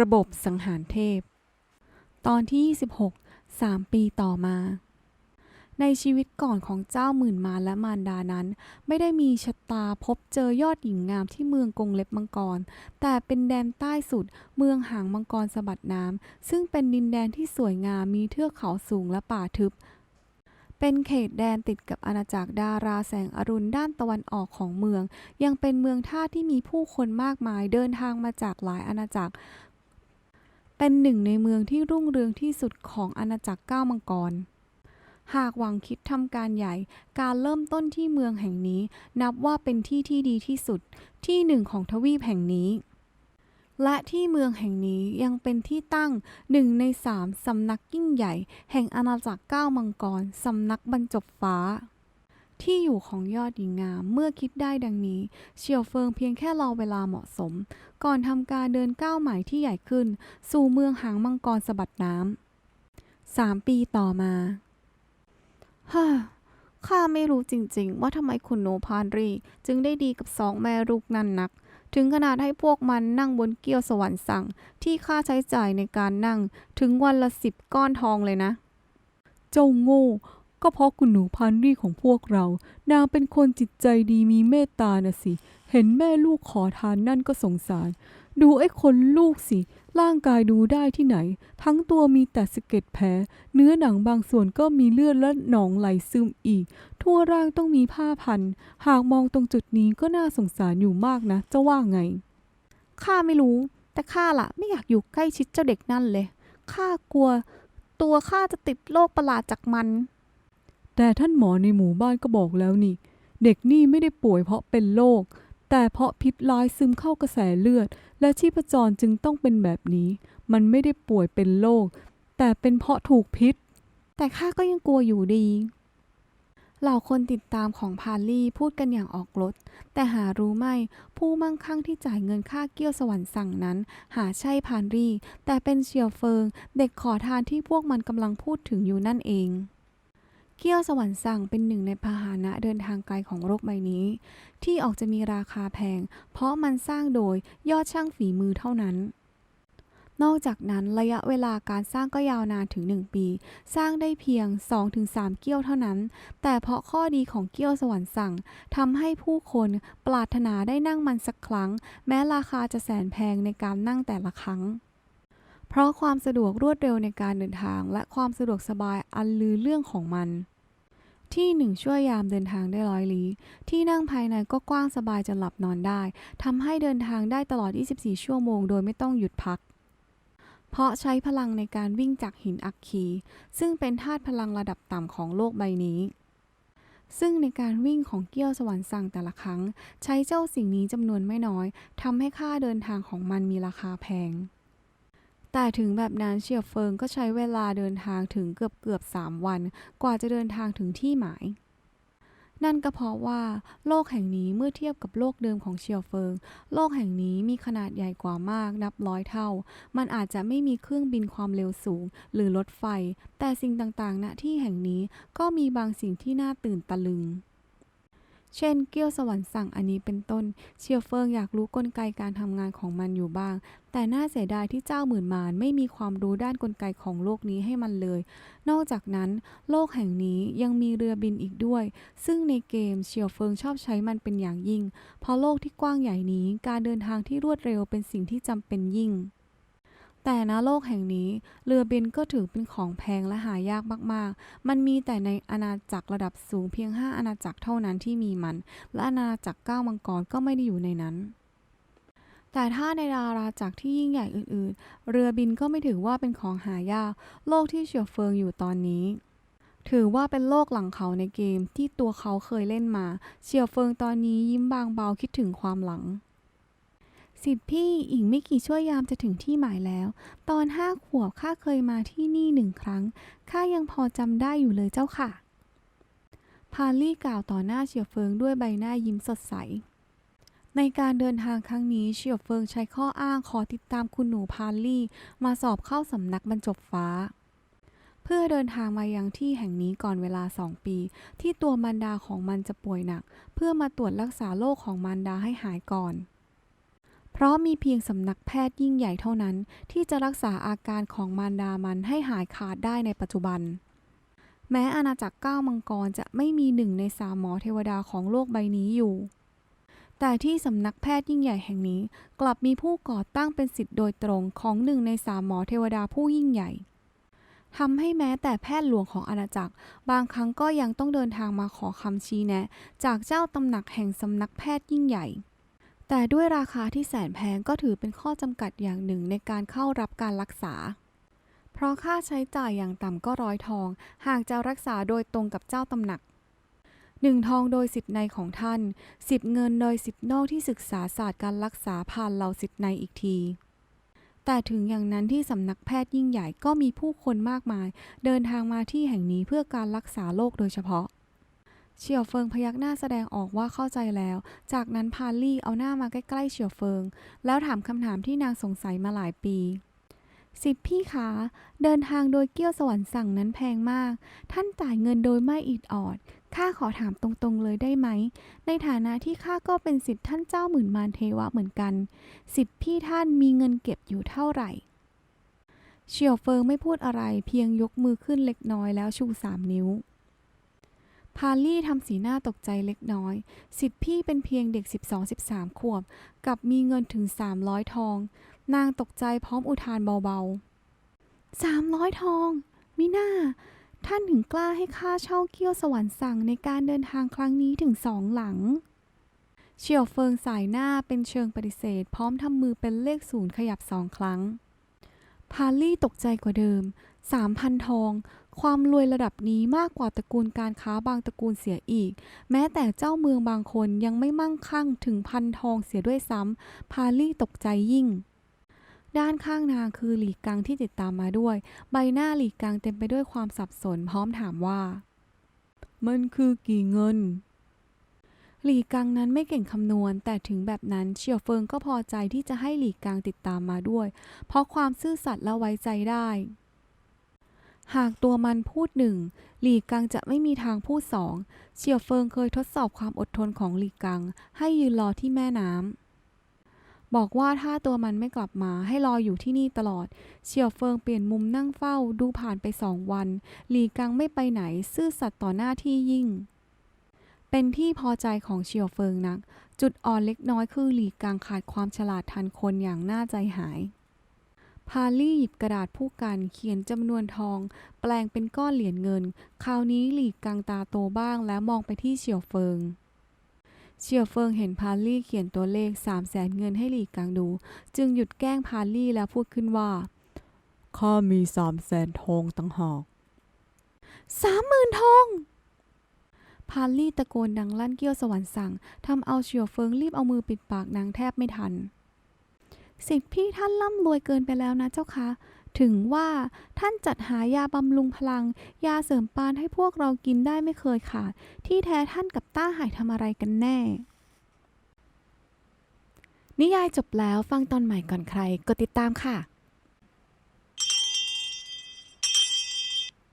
ระบบสังหารเทพ ตอนที่ 26 3 ปีต่อมา ในชีวิตก่อนของเจ้าหมื่นมารและมารดานั้น ไม่ได้มีชะตาพบเจอยอดหญิงงามที่เมืองกรงเล็บมังกร แต่เป็นแดนใต้สุดเมืองหางมังกรสะบัดน้ำ ซึ่งเป็นดินแดนที่สวยงามมีเทือกเขาสูงและป่าทึบเป็นเขตแดนติดกับอาณาจักรดาราแสงอรุณด้านตะวันออกของเมือง ยังเป็นเมืองท่าที่มีผู้คนมากมายเดินทางมาจากหลายอาณาจักร เป็นหนึ่งในเมืองที่รุ่งเรืองที่สุดของอาณาจักรก้าวมังกร หากหวังคิดทำการใหญ่ การเริ่มต้นที่เมืองแห่งนี้นับว่าเป็นที่ที่ดีที่สุดที่หนึ่งของทวีปแห่งนี้ และที่เมืองแห่งนี้ยังเป็นที่ตั้งหนึ่งในสามสำนักยิ่งใหญ่ แห่งอาณาจักรก้าวมังกรสำนักบรรจบฟ้า ที่อยู่ของยอดหญิงงามเมื่อคิดได้ดังนี้ เฉียวเฟิงเพียงแค่รอเวลาเหมาะสม ก่อนทำการเดินก้าวใหม่ที่ใหญ่ขึ้น สู่เมืองหางมังกรสะบัดน้ำสามปีต่อมาฮ่าข้าไม่รู้จริงๆ ว่าทำไมคุณโนพานรี จึงได้ดีกับสองแม่ลูกนั่นนัก ถึงขนาดให้พวกมันนั่งบนเกี้ยวสวรรค์สั่ง ที่ค่าใช้จ่ายในการนั่งถึงวันละสิบก้อนทองเลยนะ เจ้าโง่ ก็เพราะคุณหนูพันรี่ของพวกเรา นางเป็นคนจิตใจดีมีเมตตานะสิ เห็นแม่ลูกขอทานนั่นก็สงสาร ดูไอ้คนลูกสิ ร่างกายดูได้ที่ไหน ทั้งตัวมีแต่สะเก็ดแผล เนื้อหนังบางส่วนก็มีเลือดและหนองไหลซึมอีก ทั่วร่างต้องมีผ้าพัน หากมองตรงจุดนี้ก็น่าสงสารอยู่มากนะ จะว่าไง ข้าไม่รู้ แต่ข้าล่ะ ไม่อยากอยู่ใกล้ชิดเจ้าเด็กนั่นเลย ข้ากลัว ตัวข้าจะติดโรคประหลาดจากมัน แต่ท่านหมอในหมู่บ้านก็บอกแล้วนี่ เด็กนี่ไม่ได้ป่วยเพราะเป็นโรคแต่เพราะพิษร้ายซึมเข้ากระแสเลือด และชีพจรจึงต้องเป็นแบบนี้ มันไม่ได้ป่วยเป็นโรคแต่เป็นเพราะถูกพิษ แต่ข้าก็ยังกลัวอยู่ดี เหล่าคนติดตามของพาลี่พูดกันอย่างออกรถ แต่หารู้ไม่ผู้มั่งคั่งที่จ่ายเงินค่าเกี้ยวสวรรค์สั่งนั้น หาใช่พานรี่ แต่เป็นเฉียวเฟิง เด็กขอทานที่พวกมันกำลังพูดถึงอยู่นั่นเอง เกี้ยวสวรรค์สั่งเป็นหนึ่งในพาหนะเดินทางไกลของโลกใบนี้ ที่ออกจะมีราคาแพง เพราะมันสร้างโดยยอดช่างฝีมือเท่านั้น นอกจากนั้นระยะเวลาการสร้างก็ยาวนานถึง 1 ปี สร้างได้เพียง 2-3 เกี้ยวเท่านั้น แต่เพราะข้อดีของเกี้ยวสวรรค์สั่งทำให้ผู้คนปรารถนาได้นั่งมันสักครั้ง แม้ราคาจะแสนแพงในการนั่งแต่ละครั้ง เพราะความสะดวกรวดเร็วในการเดินทาง และความสะดวกสบายอันลือเรื่องของมัน ที่หนึ่งช่วยยามเดินทางได้ร้อยลี้ ที่นั่งภายในก็กว้างสบายจนหลับนอนได้ทำให้เดินทางได้ตลอด 24 ชั่วโมงโดยไม่ต้องหยุดพัก เพราะใช้พลังในการวิ่งจากหินอัคคี ซึ่งเป็นธาตุพลังระดับต่ำของโลกใบนี้ซึ่งในการวิ่งของเกี้ยวสวรรค์สั่งแต่ละครั้ง ใช้เจ้าสิ่งนี้จำนวนไม่น้อยทำให้ค่าเดินทางของมันมีราคาแพง แต่ถึงแบบนั้นเฉียบเฟิงก็ใช้เวลาเดินทางถึงเกือบเกือบสามวัน กว่าจะเดินทางถึงที่หมาย นั่นก็เพราะว่า โลกแห่งนี้เมื่อเทียบกับโลกเดิมของเฉียวเฟิง โลกแห่งนี้มีขนาดใหญ่กว่ามากนับร้อยเท่า มันอาจจะไม่มีเครื่องบินความเร็วสูง หรือรถไฟ แต่สิ่งต่างๆณที่แห่งนี้ก็มีบางสิ่งที่น่าตื่นตะลึง เช่น เกี้ยวสวรรค์สั่งอันนี้เป็นต้น เชียวเฟิงอยากรู้กลไกการทำงานของมันอยู่บ้าง แต่น่าเสียดายที่เจ้าหมื่นมารไม่มีความรู้ด้านกลไกของโลกนี้ให้มันเลย นอกจากนั้น โลกแห่งนี้ยังมีเรือบินอีกด้วย ซึ่งในเกมเฉียวเฟิงชอบใช้มันเป็นอย่างยิ่ง เพราะโลกที่กว้างใหญ่นี้การเดินทางที่รวดเร็วเป็นสิ่งที่จำเป็นยิ่ง แต่ณโลกแห่งนี้ เรือบินก็ถือเป็นของแพงและหายากมากๆ มันมีแต่ในอาณาจักรระดับสูงเพียง 5 อาณาจักรเท่านั้นที่มีมัน และอาณาจักรก้ามังกรก็ไม่ได้อยู่ในนั้น แต่ถ้าในดาราจักรที่ยิ่งใหญ่อื่นๆ เรือบินก็ไม่ถือว่าเป็นของหายาก โลกที่เฉียวเฟิงอยู่ตอนนี้ถือว่าเป็นโลกหลังเขาในเกมที่ตัวเขาเคยเล่นมา เฉียวเฟิงตอนนี้ยิ้มบางเบาคิดถึงความหลัง สิทธิพี่อีกไม่กี่ชั่วยามจะถึงที่หมายแล้ว ตอนห้าขวบข้าเคยมาที่นี่หนึ่งครั้งข้ายังพอจำได้อยู่เลยเจ้าค่ะ พาลี่กล่าวต่อหน้าเฉียวเฟิงด้วยใบหน้ายิ้มสดใส ในการเดินทางครั้งนี้เฉียวเฟิงใช้ข้ออ้างขอติดตามคุณหนูพาลี่ มาสอบเข้าสำนักบรรจบฟ้า เพื่อเดินทางมายังที่แห่งนี้ก่อนเวลาสองปี ที่ตัวมารดาของมันจะป่วยหนัก เพื่อมาตรวจรักษาโรคของมารดาให้หายก่อน เพราะมีเพียงสำนักแพทย์ยิ่งใหญ่เท่านั้น ที่จะรักษาอาการของมารดามันให้หายขาดได้ในปัจจุบัน แม้อาณาจักรก้าวมังกรจะไม่มีหนึ่งในสามหมอเทวดาของโลกใบนี้อยู่ แต่ที่สำนักแพทย์ยิ่งใหญ่แห่งนี้ กลับมีผู้ก่อตั้งเป็นสิทธิ์โดยตรงของหนึ่งในสามหมอเทวดาผู้ยิ่งใหญ่ทำให้แม้แต่แพทย์หลวงของอาณาจักร บางครั้งก็ยังต้องเดินทางมาขอคำชี้แนะ จากเจ้าตำหนักแห่งสำนักแพทย์ยิ่งใหญ่ แต่ด้วยราคาที่แสนแพงก็ถือเป็นข้อจำกัดอย่างหนึ่งในการเข้ารับการรักษา เพราะค่าใช้จ่ายอย่างต่ำก็ร้อยทอง หากจะรักษาโดยตรงกับเจ้าตำหนักหนึ่งทองโดยสิทธิในของท่านสิบเงินโดยสิทธินอกที่ศึกษาศาสตร์การรักษาผ่านเหล่าสิทธิในอีกที แต่ถึงอย่างนั้นที่สำนักแพทย์ยิ่งใหญ่ก็มีผู้คนมากมาย เดินทางมาที่แห่งนี้เพื่อการรักษาโรคโดยเฉพาะ เฉียวเฟิงพยักหน้าแสดงออกว่าเข้าใจแล้ว จากนั้นพาลี่เอาหน้ามาใกล้ๆเฉียวเฟิง แล้วถามคำถามที่นางสงสัยมาหลายปี สิบพี่คะเดินทางโดยเกี้ยวสวรรค์สั่งนั้นแพงมาก ท่านจ่ายเงินโดยไม่อิดออด ข้าขอถามตรงๆเลยได้ไหม ในฐานะที่ข้าก็เป็นสิทธิ์ท่านเจ้าหมื่นมารเทวะเหมือนกัน สิทธิ์พี่ท่านมีเงินเก็บอยู่เท่าไหร่เฉียวเฟิงไม่พูดอะไรเพียงยกมือขึ้นเล็กน้อยแล้วชูสามนิ้ว พาลี่ทำสีหน้าตกใจเล็กน้อย สิทธิพี่เป็นเพียงเด็ก 12-13 ขวบ กับมีเงินถึง 300 ทอง นางตกใจพร้อมอุทานเบาๆ 300 ทอง มิน่า ท่านถึงกล้าให้ข้าเช่าเกี้ยวสวรรค์สั่งในการเดินทางครั้งนี้ถึงสองหลัง เฉียวเฟิงสายหน้าเป็นเชิงปฏิเสธ พร้อมทำมือเป็นเลขศูนย์ขยับสองครั้ง พาลี่ตกใจกว่าเดิมสามพันทอง ความรวยระดับนี้มากกว่าตระกูลการค้าบางตระกูลเสียอีก แม้แต่เจ้าเมืองบางคนยังไม่มั่งคั่งถึงพันทองเสียด้วยซ้ำ พาลี่ตกใจยิ่ง ด้านข้างนางคือหลีกังที่ติดตามมาด้วย ใบหน้าหลีกังเต็มไปด้วยความสับสนพร้อมถามว่า มันคือกี่เงินหลีกังนั้นไม่เก่งคำนวณ แต่ถึงแบบนั้นเฉียวเฟิงก็พอใจที่จะให้หลีกังติดตามมาด้วย เพราะความซื่อสัตย์และไว้ใจได้ หากตัวมันพูดหนึ่งหลีกังจะไม่มีทางพูดสองเฉียวเฟิงเคยทดสอบความอดทนของหลีกัง ให้ยืนรอที่แม่น้ำบอกว่าถ้าตัวมันไม่กลับมาให้รออยู่ที่นี่ตลอด เฉียวเฟิงเปลี่ยนมุมนั่งเฝ้าดูผ่านไปสองวัน หลีกังไม่ไปไหนซื่อสัตย์ต่อหน้าที่ยิ่ง เป็นที่พอใจของเฉียวเฟิงนัก จุดอ่อนเล็กน้อยคือหลีกังขาดความฉลาดทันคนอย่างน่าใจหาย พาลี่หยิบกระดาษผู้กันเขียนจำนวนทอง แปลงเป็นก้อนเหรียญเงิน คราวนี้หลีกังตาโตบ้างแล้วมองไปที่เฉียวเฟิง เฉียวเฟิงเห็นพาลี่เขียนตัวเลขสามแสนเงินให้หลีกังดู จึงหยุดแกล้งพาลี่แล้วพูดขึ้นว่าข้ามีสามแสนทองตั้งหากสามหมื่นทองพาลี่ตะโกนดังลั่นเกี้ยวสวรรค์สั่งทำเอาเฉียวเฟิงรีบเอามือปิดปากนางแทบไม่ทัน สิทธิพี่ท่านร่ำรวยเกินไปแล้วนะเจ้าคะ ถึงว่าท่านจัดหายาบำรุงพลัง ยาเสริมปานให้พวกเรากินได้ไม่เคยขาด ที่แท้ท่านกับต้าหายทำอะไรกันแน่ นิยายจบแล้วฟังตอนใหม่ก่อนใคร กดติดตามค่ะ